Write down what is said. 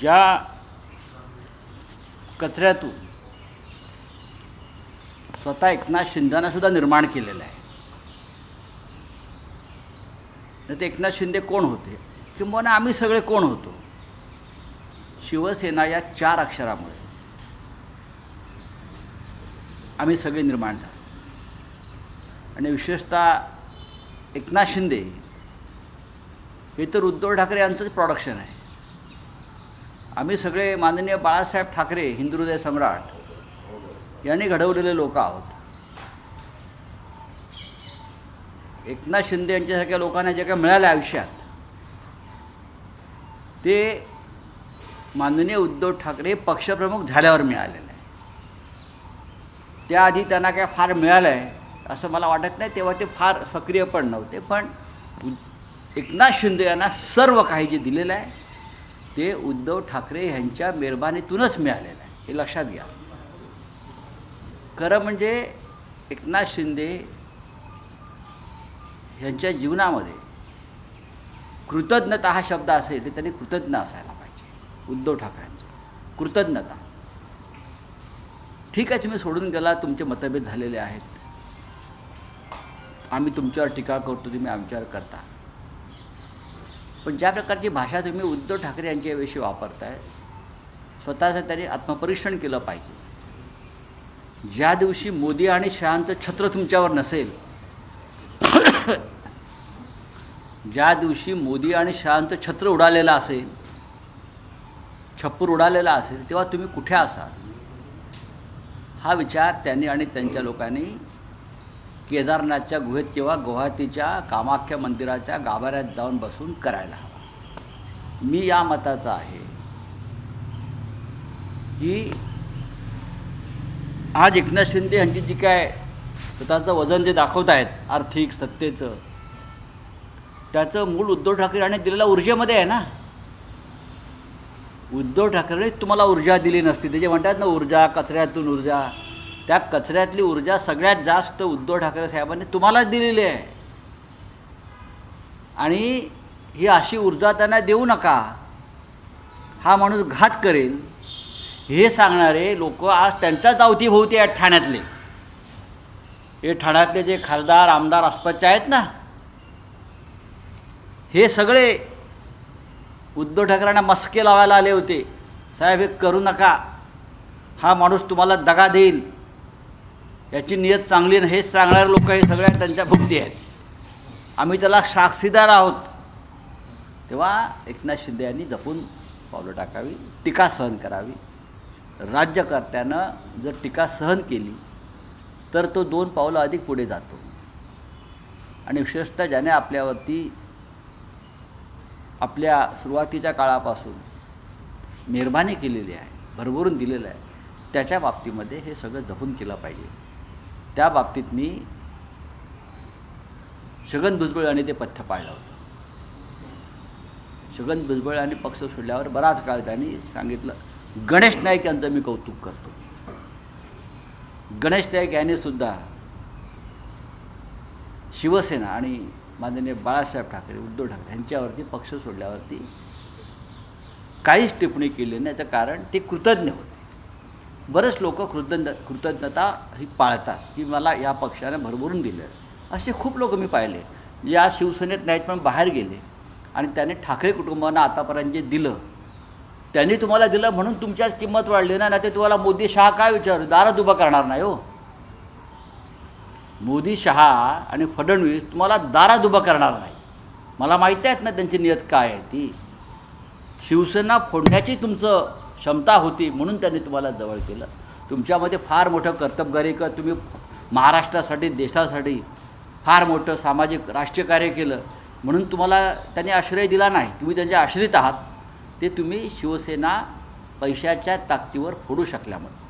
ज्या कचऱ्यातून स्वतः एकनाथ शिंदेनं सुद्धा निर्माण केलेलं आहे. नाही ते एकनाथ शिंदे कोण होते? किंवा आम्ही सगळे कोण होतो? शिवसेना या चार अक्षरामुळे. आम्ही सगळे निर्माण झालो. आणि विशेषतः एकनाथ शिंदे हे तर उद्धव ठाकरे यांचंच प्रोडक्शन आहे. आम्ही सगळे माननीय बाळासाहेब ठाकरे हिंदुहृदय सम्राट यांनी घडवलेले लोक आहोत. एकनाथ शिंदे यांच्यासारख्या लोकांना जे काय मिळालं आयुष्यात ते माननीय उद्धव ठाकरे पक्षप्रमुख झाल्यावर मिळालेलं आहे. त्याआधी त्यांना काय फार मिळालं आहे असं मला वाटत नाही. तेव्हा ते फार सक्रिय पण नव्हते पण एकनाथ शिंदे यांना सर्व काही जे दिलेलं आहे ते उद्धव ठाकरे यांच्या मेहरबानीतूनच मिळालेलं आहे. हे लक्षात घ्या. खरं म्हणजे एकनाथ शिंदे ह्यांच्या जीवनामध्ये कृतज्ञता हा शब्द असेल तर त्यांनी कृतज्ञ असायला पाहिजे. उद्धव ठाकरेंचं. कृतज्ञता. ठीक आहे तुम्ही सोडून गेला तुमचे मतभेद झालेले आहेत. आम्ही तुमच्यावर टीका करतो तुम्ही आमच्यावर करता. पण ज्या प्रकारची भाषा तुम्ही उद्धव ठाकरे यांच्याविषयी वापरताय स्वतःचं त्यांनी आत्मपरीक्षण केलं पाहिजे. ज्या दिवशी मोदी आणि शहांचं छत्र तुमच्यावर नसेल ज्या दिवशी मोदी आणि शहांचं छत्र उडालेलं असेल छप्पर उडालेला असेल तेव्हा तुम्ही कुठे असाल? हा विचार त्यांनी आणि त्यांच्या लोकांनी केदारनाथच्या गुहेत किंवा गुवाहाटीच्या कामाख्या मंदिराच्या गाभाऱ्यात जाऊन बसून करायला हवा. मी या मताचा आहे की आज एकनाथ शिंदे यांची जी काय स्वतःचं वजन जे दाखवत आहेत आर्थिक सत्तेचं त्याचं मूळ उद्धव ठाकरे यांनी दिलेल्या ऊर्जेमध्ये आहे ना? उद्धव ठाकरे तुम्हाला ऊर्जा दिली नसती. ते जे म्हणतात ना ऊर्जा कचऱ्यातून ऊर्जा त्या कचऱ्यातली ऊर्जा सगळ्यात जास्त उद्धव ठाकरे साहेबांनी तुम्हालाच दिलेली आहे. आणि ही अशी ऊर्जा त्यांना देऊ नका. हा माणूस घात करेल. हे सांगणारे लोक आज त्यांच्याच अवतीभोवती आहेत ठाण्यातले. हे ठाण्यातले जे खासदार आमदार आसपासचे आहेत ना? हे सगळे उद्धव ठाकरेंना मस्के लावायला आले होते. साहेब हे करू नका. हा माणूस तुम्हाला दगा देईल. याची नियत चांगली नाही हे सांगणारे लोक हे सगळ्या त्यांच्या भुक्ती आहेत. आम्ही त्याला साक्षीदार आहोत. तेव्हा एकनाथ शिंदे यांनी जपून पावलं टाकावी टीका सहन करावी. राज्यकर्त्यानं जर टीका सहन केली तर तो दोन पावलं अधिक पुढे जातो. आणि विशेषतः ज्याने आपल्यावरती आपल्या सुरुवातीच्या काळापासून मेहरबानी केलेली आहे भरभरून दिलेलं आहे त्याच्या बाबतीमध्ये हे सगळं जपून केलं पाहिजे. त्या बाबतीत मी छगन भुजबळ यांनी ते पथ्य पाळलं होतं. छगन भुजबळ यांनी पक्ष सोडल्यावर बराच काळ त्यांनी सांगितलं गणेश नाईक यांचं मी कौतुक करतो. गणेश नाईक यांनी सुद्धा शिवसेना आणि माननीय बाळासाहेब ठाकरे उद्धव ठाकरे यांच्यावरती पक्ष सोडल्यावरती काहीच टिप्पणी केली नाही. याचं कारण ते कृतज्ञ होते. बरेच लोक कृतज्ञ कृतज्ञता ही पाळतात की मला या पक्षाने भरभरून दिलं असे खूप लोक मी पाहिले. या शिवसेनेत नाहीत पण बाहेर गेले. आणि त्याने ठाकरे कुटुंबांना आतापर्यंत जे दिलं त्यांनी तुम्हाला दिलं म्हणून तुमच्याच किंमत वाढली ना नाही ते तुम्हाला मोदी शहा काय विचारू? दारात उभं करणार नाही हो. मोदी शहा आणि फडणवीस तुम्हाला दारात उभं करणार नाही. मला माहिती आहेत ना त्यांची नियत काय आहे ती. शिवसेना फोडण्याची तुमचं क्षमता होती म्हणून त्यांनी तुम्हाला जवळ केलं. तुमच्यामध्ये फार मोठं कर्तबगारी का तुम्ही महाराष्ट्रासाठी देशासाठी फार मोठं सामाजिक राष्ट्रीय कार्य केलं. म्हणून तुम्हाला त्यांनी आश्रय दिला नाही. तुम्ही त्यांचे आश्रित आहात. ते तुम्ही शिवसेना पैशाच्या ताकदीवर फोडू शकल्यामुळे.